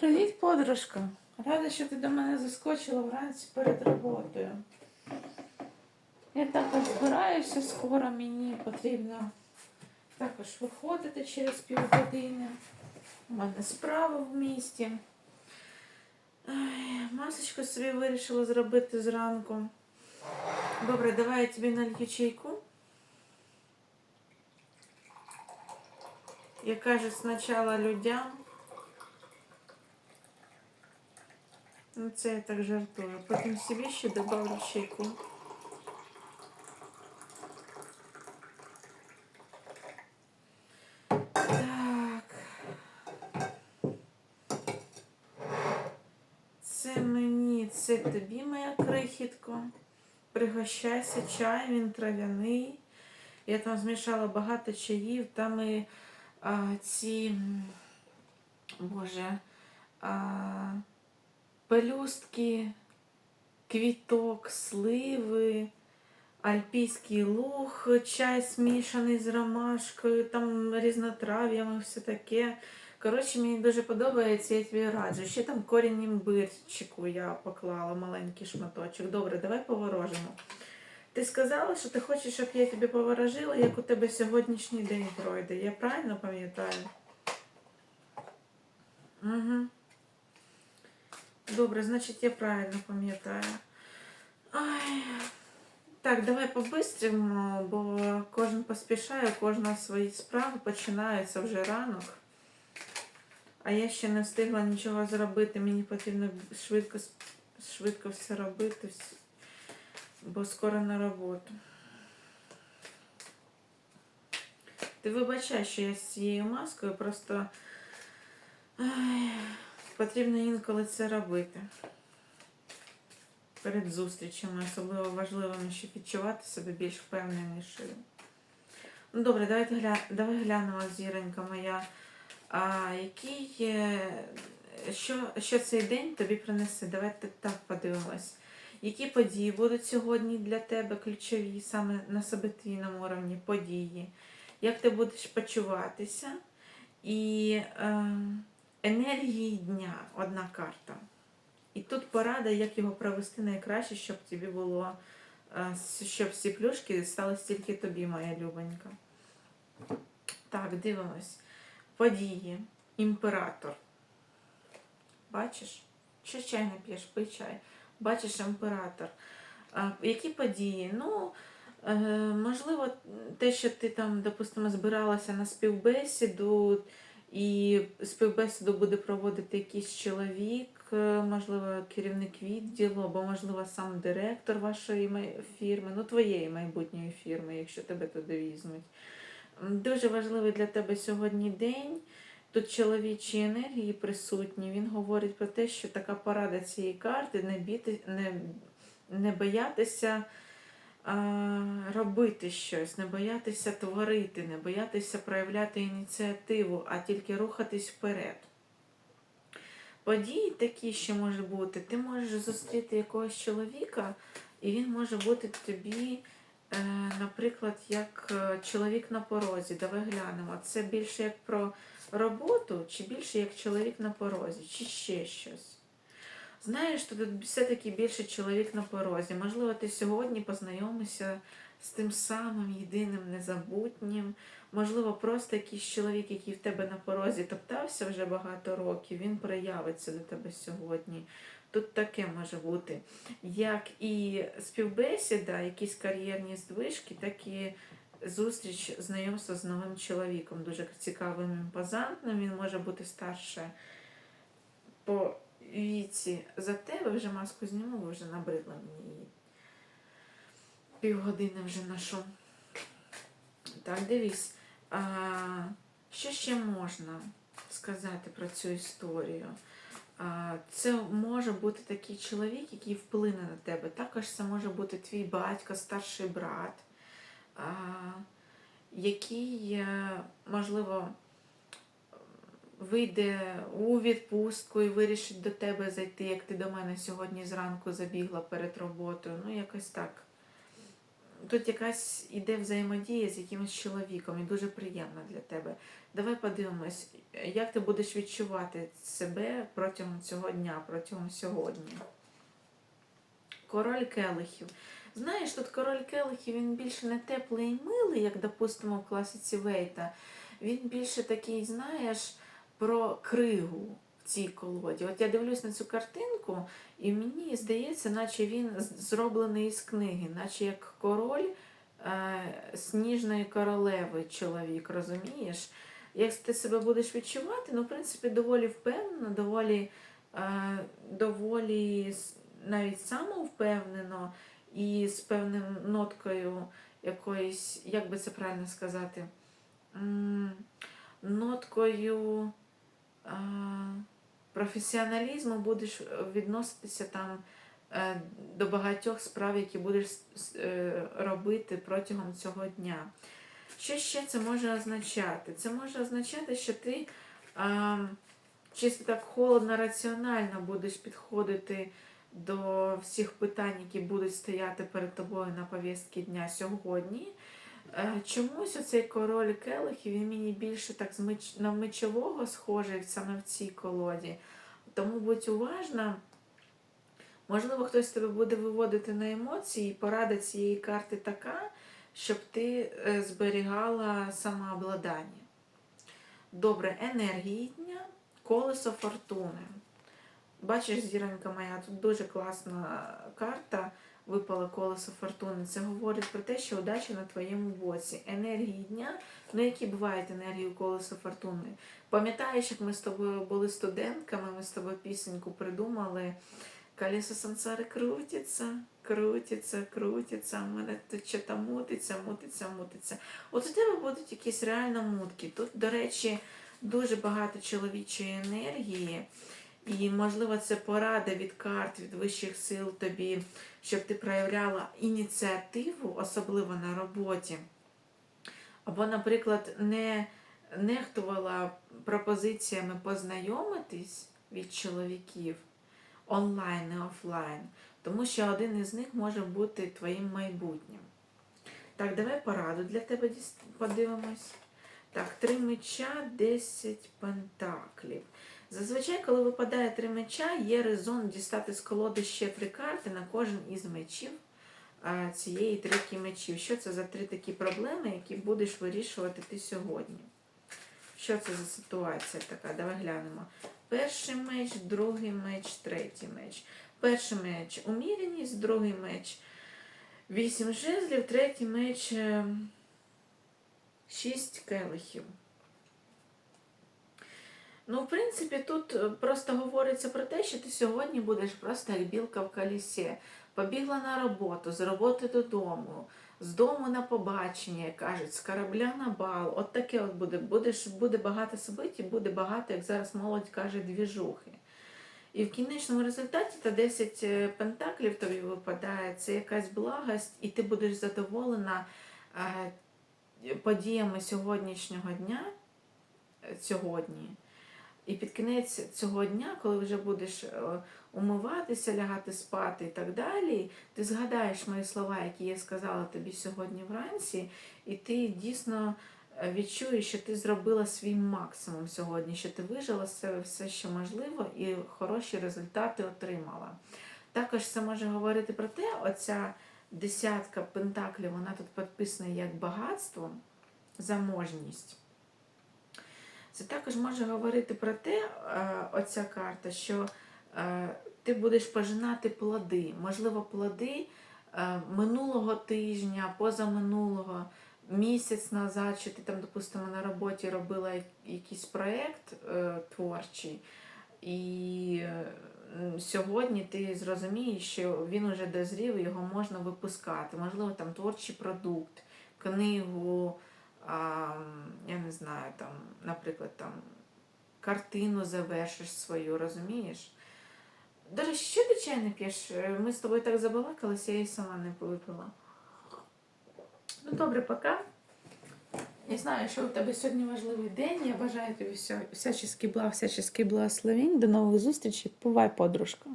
Привіт, подружка. Рада, що ти до мене заскочила вранці перед роботою. Я також збираюся скоро, мені потрібно також виходити через півгодини. У мене справа в місті. Масочку собі вирішила зробити зранку. Добре, давай я тобі налью чайку. Я кажу спочатку людям. Ну, це я так жартую. Потім собі ще добавлю чайку. Так. Це мені, це тобі, моя крихітко. Пригощайся, чай, він трав'яний. Я там змішала багато чаїв, там і а, ці, боже, а, пелюстки, квіток, сливи, альпійський луг, чай смішаний з ромашкою, там різнотрав'ями, все таке. Коротше, мені дуже подобається, я тобі раджу. Ще там корінь імбирчику я поклала маленький шматочок. Добре, давай поворожимо. Ти сказала, що ти хочеш, щоб я тобі поворожила, як у тебе сьогоднішній день пройде. Я правильно пам'ятаю? Угу. Добре, значить я правильно пам'ятаю. Ай. Так, давай по-бистрому, бо кожен поспішає, кожна свої справи починається вже ранок. А я ще не встигла нічого зробити. Мені потрібно швидко, швидко все робити, вс- бо скоро на роботу. Ти вибачай, що я з цією маскою, просто ай, Потрібно інколи це робити. Перед зустрічами, особливо важливими, щоб відчувати себе більш впевненішою. Ну, добре, давайте гля... давай глянемо, зіронька моя. А який, е, що, що цей день тобі принесе? Давайте так подивимось. Які події будуть сьогодні для тебе ключові саме на событійному уровні події? Як ти будеш почуватися? І е, енергії дня одна карта. І тут порада, як його провести найкраще, щоб тобі було, е, щоб всі плюшки стали стільки тобі, моя любонька. Так, дивимось. Події. Імператор. Бачиш? Що чай не п'єш, пий чай. Бачиш імператор. А, які події? Ну, е, можливо, те, що ти там, допустимо, збиралася на співбесіду, і співбесіду буде проводити якийсь чоловік, е, можливо, керівник відділу, або, можливо, сам директор вашої фірми, ну, твоєї майбутньої фірми, якщо тебе туди візьмуть. Дуже важливий для тебе сьогодні день. Тут чоловічі енергії присутні. Він говорить про те, що така порада цієї карти не, біти, не, не боятися робити щось, не боятися творити, не боятися проявляти ініціативу, а тільки рухатись вперед. Події такі, що може бути, ти можеш зустріти якогось чоловіка, і він може бути тобі, е, наприклад, як е, чоловік на порозі. Давай глянемо. Це більше як про роботу, чи більше як чоловік на порозі, чи ще щось. Знаєш, то тут все-таки більше чоловік на порозі. Можливо, ти сьогодні познайомишся з тим самим єдиним незабутнім. Можливо, просто якийсь чоловік, який в тебе на порозі топтався вже багато років, він проявиться до тебе сьогодні. Тут таке може бути. Як і співбесіда, якісь кар'єрні здвижки, так і зустріч, знайомство з новим чоловіком. Дуже цікавим імпозантним. Він може бути старше по віці за тебе. Вже маску зніму, бо вже набридла мені її. Півгодини вже ношу. Так, дивись. А, що ще можна сказати про цю історію? А, це може бути такий чоловік, який вплине на тебе. Також це може бути твій батько, старший брат, а, який, е, можливо, вийде у відпустку і вирішить до тебе зайти, як ти до мене сьогодні зранку забігла перед роботою. Ну, якось так. тут якась іде взаємодія з якимось чоловіком і дуже приємна для тебе. Давай подивимось, як ти будеш відчувати себе протягом цього дня, протягом сьогодні. Король келихів. Знаєш, тут король келихів він більше не теплий і милий, як, допустимо, в класиці Вейта. Він більше такий, знаєш, про кригу в цій колоді. От я дивлюсь на цю картинку, і мені здається, наче він зроблений із книги, наче як король е, сніжної королеви чоловік, розумієш? Як ти себе будеш відчувати, ну, в принципі, доволі впевнено, доволі, е, доволі навіть самовпевнено і з певним ноткою якоїсь, як би це правильно сказати, ноткою професіоналізму будеш відноситися там е, до багатьох справ, які будеш е, робити протягом цього дня. Що ще це може означати? Це може означати, що ти чисто так холодно, раціонально будеш підходити до всіх питань, які будуть стояти перед тобою на повістці дня сьогодні. Е, Чомусь оцей король келихів, він мені більше так на мечового схожий саме в цій колоді. Тому будь уважна. Можливо, хтось тебе буде виводити на емоції, і порада цієї карти така, щоб ти е, зберігала самообладання. Добре, енергії дня, колесо фортуни. Бачиш, зіронька моя, тут дуже класна карта. Випало колесо фортуни. Це говорить про те, що удача на твоєму боці. Енергії дня, ну які бувають енергії у колесо фортуни. Пам'ятаєш, як ми з тобою були студентками, ми з тобою пісеньку придумали. Колесо сансари крутиться, крутиться, крутиться, у мене тут що мутиться, мутиться, мутиться. От у тебе будуть якісь реально мутки. Тут, до речі, дуже багато чоловічої енергії. І, можливо, це порада від карт, від вищих сил тобі, щоб ти проявляла ініціативу, особливо на роботі. Або, наприклад, не нехтувала пропозиціями познайомитись від чоловіків онлайн і офлайн, тому що один із них може бути твоїм майбутнім. Так, давай пораду для тебе подивимось. Так, три меча, 10 пентаклів. Зазвичай, коли випадає три меча, є резон дістати з колоди ще три карти на кожен із мечів цієї трійки мечів. Що це за три такі проблеми, які будеш вирішувати ти сьогодні? Що це за ситуація така? Давай глянемо. Перший меч, другий меч, третій меч. Перший меч уміреність, другий меч вісім жезлів, третій меч е, шість келихів. Ну, в принципі, тут е, просто говориться про те, що ти сьогодні будеш просто як білка в колісі. Побігла на роботу, з роботи додому, з дому на побачення, як кажуть, з корабля на бал. От таке от буде. Будеш, буде багато событий, буде багато, як зараз молодь каже, двіжухи. І в кінечному результаті та 10 е, пентаклів тобі випадає, це якась благость, і ти будеш задоволена е, подіями сьогоднішнього дня сьогодні. І під кінець цього дня, коли вже будеш е, умиватися, лягати спати і так далі, ти згадаєш мої слова, які я сказала тобі сьогодні вранці, і ти дійсно е, відчуєш, що ти зробила свій максимум сьогодні, що ти вижила з себе все, що можливо, і хороші результати отримала. Також це може говорити про те, оця десятка пентаклів, вона тут підписана як багатство, заможність. Це також може говорити про те, е, оця карта, що е, ти будеш пожинати плоди. Можливо, плоди е, минулого тижня, позаминулого, місяць назад, що ти там, допустимо, на роботі робила якийсь проєкт творчий, і сьогодні ти зрозумієш, що він уже дозрів, його можна випускати. Можливо, там творчий продукт, книгу я не знаю, там, наприклад, там, картину завершиш свою, розумієш? До речі, що ти чай п'єш? Е, Ми з тобою так забалакалися, я і сама не випила. Ну, добре, пока. Я знаю, що у тебе сьогодні важливий день. Я бажаю тобі вся- всячески благ, всячески благословень. До нових зустрічей. Бувай, подружка.